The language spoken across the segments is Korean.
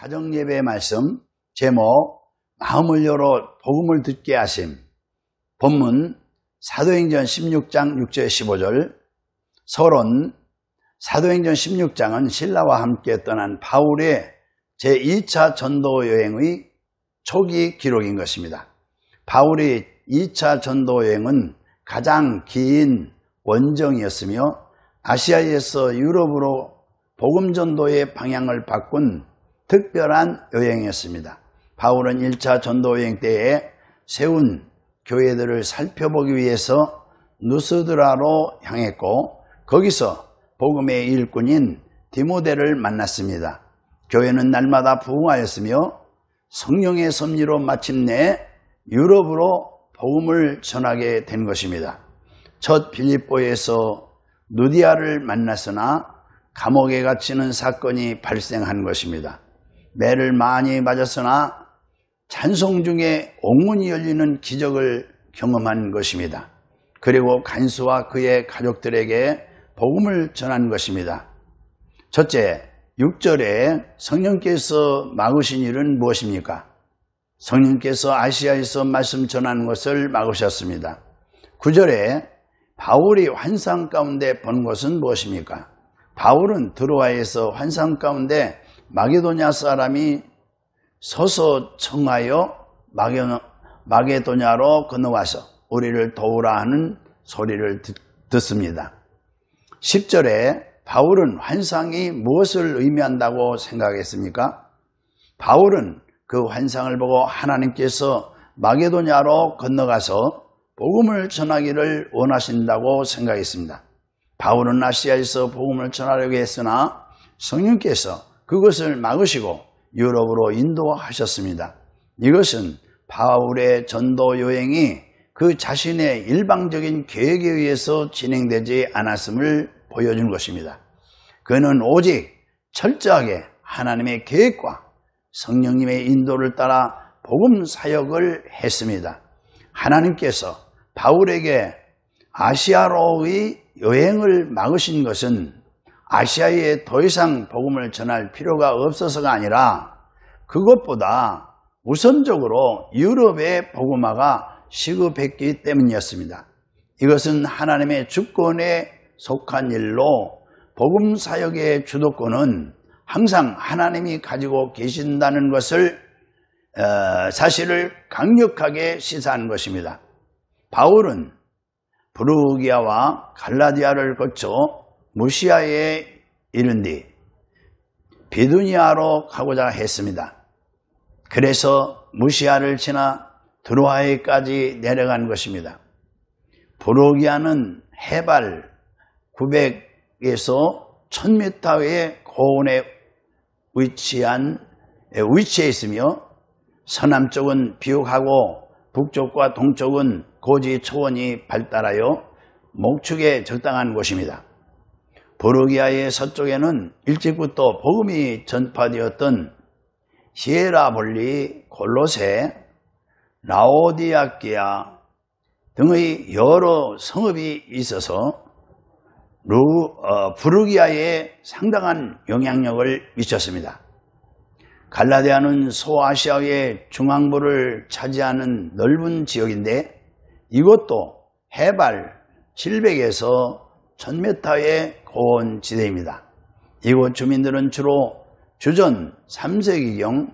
가정 예배 말씀 제목 마음을 열어 복음을 듣게 하심 본문 사도행전 16장 6절 15절 서론 사도행전 16장은 신라와 함께 떠난 바울의 제2차 전도 여행의 초기 기록인 것입니다. 바울의 2차 전도 여행은 가장 긴 원정이었으며 아시아에서 유럽으로 복음 전도의 방향을 바꾼 특별한 여행이었습니다. 바울은 1차 전도 여행 때에 세운 교회들을 살펴보기 위해서 누스드라로 향했고 거기서 복음의 일꾼인 디모데를 만났습니다. 교회는 날마다 부흥하였으며 성령의 섭리로 마침내 유럽으로 복음을 전하게 된 것입니다. 첫 빌립보에서 누디아를 만났으나 감옥에 갇히는 사건이 발생한 것입니다. 매를 많이 맞았으나 찬송 중에 옥문이 열리는 기적을 경험한 것입니다. 그리고 간수와 그의 가족들에게 복음을 전한 것입니다. 첫째, 6절에 성령께서 막으신 일은 무엇입니까? 성령께서 아시아에서 말씀 전하는 것을 막으셨습니다. 9절에 바울이 환상 가운데 본 것은 무엇입니까? 바울은 드로아에서 환상 가운데 마게도냐 사람이 서서 청하여 마게도냐로 건너와서 우리를 도우라 하는 소리를 듣습니다. 10절에 바울은 환상이 무엇을 의미한다고 생각했습니까? 바울은 그 환상을 보고 하나님께서 마게도냐로 건너가서 복음을 전하기를 원하신다고 생각했습니다. 바울은 아시아에서 복음을 전하려고 했으나 성령께서 그것을 막으시고 유럽으로 인도하셨습니다. 이것은 바울의 전도 여행이 그 자신의 일방적인 계획에 의해서 진행되지 않았음을 보여준 것입니다. 그는 오직 철저하게 하나님의 계획과 성령님의 인도를 따라 복음 사역을 했습니다. 하나님께서 바울에게 아시아로의 여행을 막으신 것은 아시아에 더 이상 복음을 전할 필요가 없어서가 아니라 그것보다 우선적으로 유럽의 복음화가 시급했기 때문이었습니다. 이것은 하나님의 주권에 속한 일로 복음 사역의 주도권은 항상 하나님이 가지고 계신다는 것을 어, 사실을 강력하게 시사한 것입니다. 바울은 브루기아와 갈라디아를 거쳐 무시아에 이른 뒤 비두니아로 가고자 했습니다. 그래서 무시아를 지나 드로아에까지 내려간 것입니다. 브로기아는 해발 900에서 1000m의 고온에 위치한 위치해 있으며 서남쪽은 비옥하고 북쪽과 동쪽은 고지 초원이 발달하여 목축에 적당한 곳입니다. 보르기아의 서쪽에는 일찍부터 복음이 전파되었던 시에라볼리, 골로세, 라오디아키아 등의 여러 성읍이 있어서 루, 어, 부르기아에 상당한 영향력을 미쳤습니다. 갈라디아는 소아시아의 중앙부를 차지하는 넓은 지역인데 이것도 해발 700에서 1000m의 고원 지대입니다. 이곳 주민들은 주로 주전 3세기경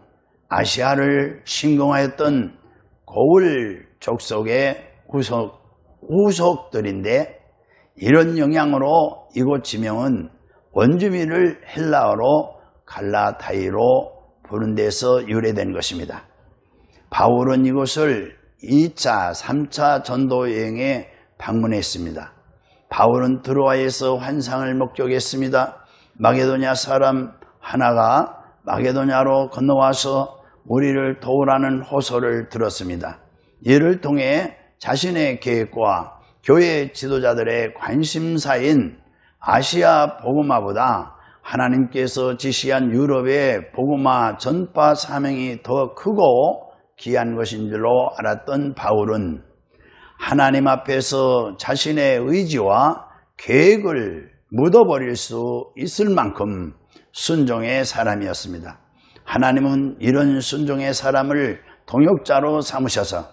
아시아를 침공하였던 고을 족속의 후속, 후속들인데 이런 영향으로 이곳 지명은 원주민을 헬라어로 갈라타이로 부른 데서 유래된 것입니다. 바울은 이곳을 2차, 3차 전도 여행에 방문했습니다. 바울은 드로아에서 환상을 목격했습니다. 마게도냐 사람 하나가 마게도냐로 건너와서 우리를 도우라는 호소를 들었습니다. 이를 통해 자신의 계획과 교회 지도자들의 관심사인 아시아 복음화보다 하나님께서 지시한 유럽의 복음화 전파 사명이 더 크고 귀한 것인 줄로 알았던 바울은 하나님 앞에서 자신의 의지와 계획을 묻어버릴 수 있을 만큼 순종의 사람이었습니다. 하나님은 이런 순종의 사람을 동역자로 삼으셔서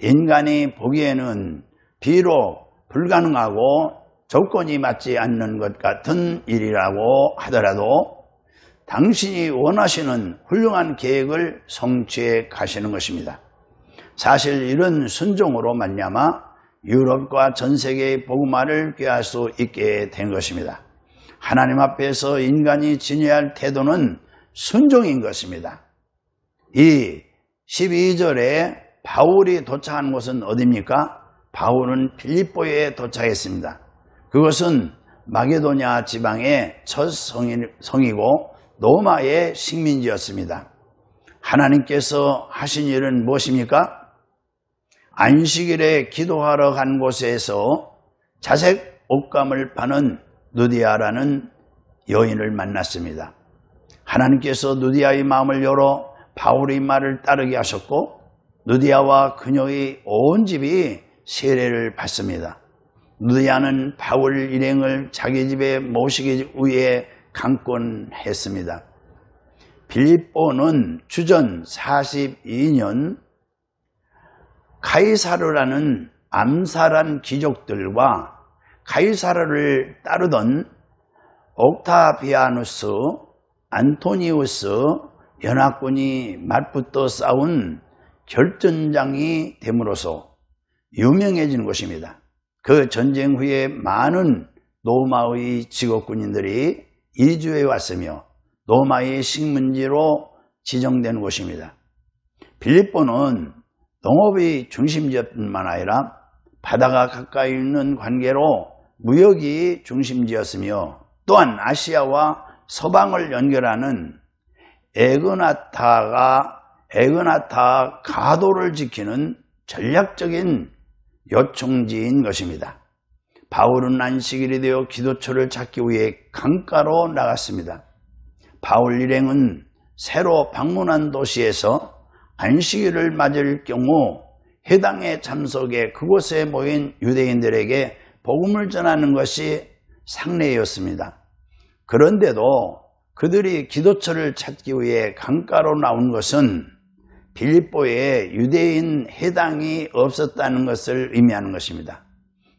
인간이 보기에는 비록 불가능하고 조건이 맞지 않는 것 같은 일이라고 하더라도 당신이 원하시는 훌륭한 계획을 성취해 가시는 것입니다. 사실 이런 순종으로 말미암아 유럽과 전 세계의 복음화를 꾀할 수 있게 된 것입니다. 하나님 앞에서 인간이 지녀야 할 태도는 순종인 것입니다. 이 12절에 바울이 도착한 곳은 어디입니까? 바울은 필리포에 도착했습니다. 그것은 마게도냐 지방의 첫 성이고 로마의 식민지였습니다. 하나님께서 하신 일은 무엇입니까? 안식일에 기도하러 간 곳에서 자색 옷감을 파는 누디아라는 여인을 만났습니다. 하나님께서 누디아의 마음을 열어 바울의 말을 따르게 하셨고 누디아와 그녀의 온 집이 세례를 받습니다. 누디아는 바울 일행을 자기 집에 모시기 위해 강권했습니다. 빌립보는 주전 42년 카이사르라는 암살한 귀족들과 카이사르를 따르던 옥타비아누스, 안토니우스 연합군이 맞붙어 싸운 결전장이 됨으로써 유명해진 곳입니다. 그 전쟁 후에 많은 로마의 직업군인들이 이주해 왔으며 로마의 식문지로 지정된 곳입니다. 빌립보는 농업의 중심지였뿐만 아니라 바다가 가까이 있는 관계로 무역이 중심지였으며 또한 아시아와 서방을 연결하는 에그나타가 에그나타 가도를 지키는 전략적인 요청지인 것입니다. 바울은 안식일이 되어 기도처를 찾기 위해 강가로 나갔습니다. 바울 일행은 새로 방문한 도시에서 안식일을 맞을 경우 해당의 참석에 그곳에 모인 유대인들에게 복음을 전하는 것이 상례였습니다. 그런데도 그들이 기도처를 찾기 위해 강가로 나온 것은 빌립보에 유대인 해당이 없었다는 것을 의미하는 것입니다.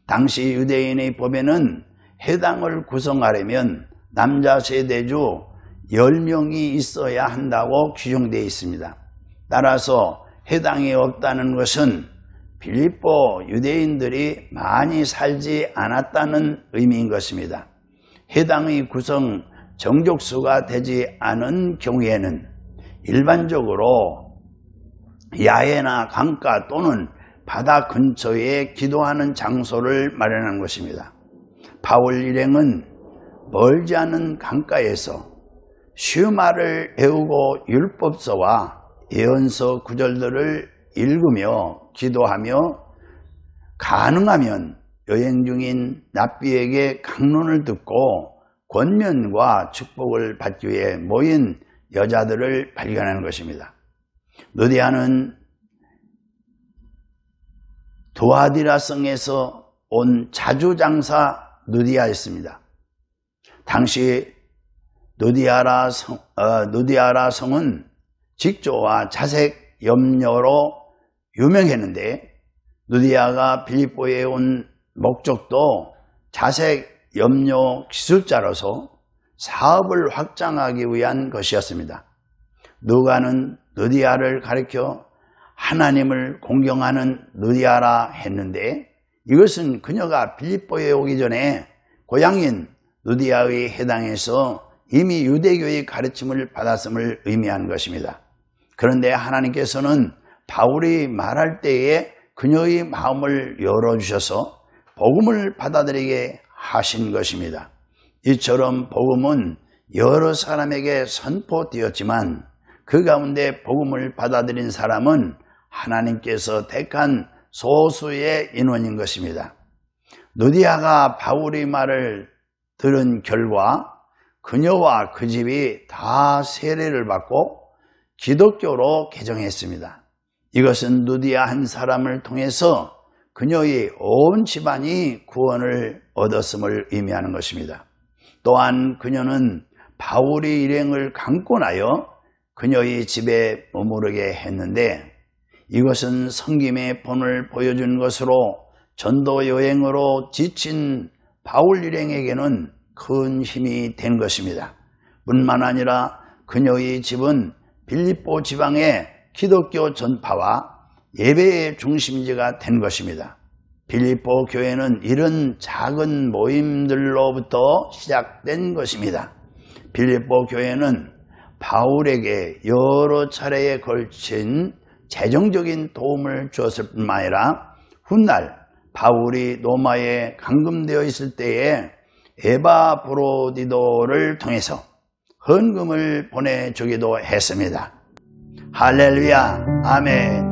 당시 유대인의 법에는 해당을 구성하려면 남자 세대주 10명이 있어야 한다고 규정되어 있습니다. 따라서 해당이 없다는 것은 빌립보 유대인들이 많이 살지 않았다는 의미인 것입니다. 해당의 구성 정족수가 되지 않은 경우에는 일반적으로 야외나 강가 또는 바다 근처에 기도하는 장소를 마련한 것입니다. 바울 일행은 멀지 않은 강가에서 슈마를 배우고 율법서와 예언서 구절들을 읽으며 기도하며 가능하면 여행 중인 납비에게 강론을 듣고 권면과 축복을 받기 위해 모인 여자들을 발견하는 것입니다. 느디아는 도아디라 성에서 온 자주장사 느디아였습니다. 당시 느디아라 성, 어, 느디아라 성은 직조와 자색 염려로 유명했는데 누디아가 빌립보에 온 목적도 자색 염려 기술자로서 사업을 확장하기 위한 것이었습니다. 누가는 느디아를 가리켜 하나님을 공경하는 느디아라 했는데 이것은 그녀가 빌립보에 오기 전에 고향인 느디아의 해당에서 이미 유대교의 가르침을 받았음을 의미하는 것입니다. 그런데 하나님께서는 바울이 말할 때에 그녀의 마음을 열어주셔서 복음을 받아들이게 하신 것입니다. 이처럼 복음은 여러 사람에게 선포되었지만 그 가운데 복음을 받아들인 사람은 하나님께서 택한 소수의 인원인 것입니다. 누디아가 바울의 말을 들은 결과 그녀와 그 집이 다 세례를 받고 기독교로 개정했습니다. 이것은 누디아 한 사람을 통해서 그녀의 온 집안이 구원을 얻었음을 의미하는 것입니다. 또한 그녀는 바울의 일행을 강권하여 그녀의 집에 머무르게 했는데 이것은 성김의 본을 보여준 것으로 전도 여행으로 지친 바울 일행에게는 큰 힘이 된 것입니다. 뿐만 아니라 그녀의 집은 빌립보 지방의 기독교 전파와 예배의 중심지가 된 것입니다. 빌립보 교회는 이런 작은 모임들로부터 시작된 것입니다. 빌립보 교회는 바울에게 여러 차례에 걸친 재정적인 도움을 주었을 뿐만 아니라 훗날 바울이 로마에 감금되어 있을 때에 에바 브로디도를 통해서 헌금을 보내주기도 했습니다. 할렐루야, 아멘.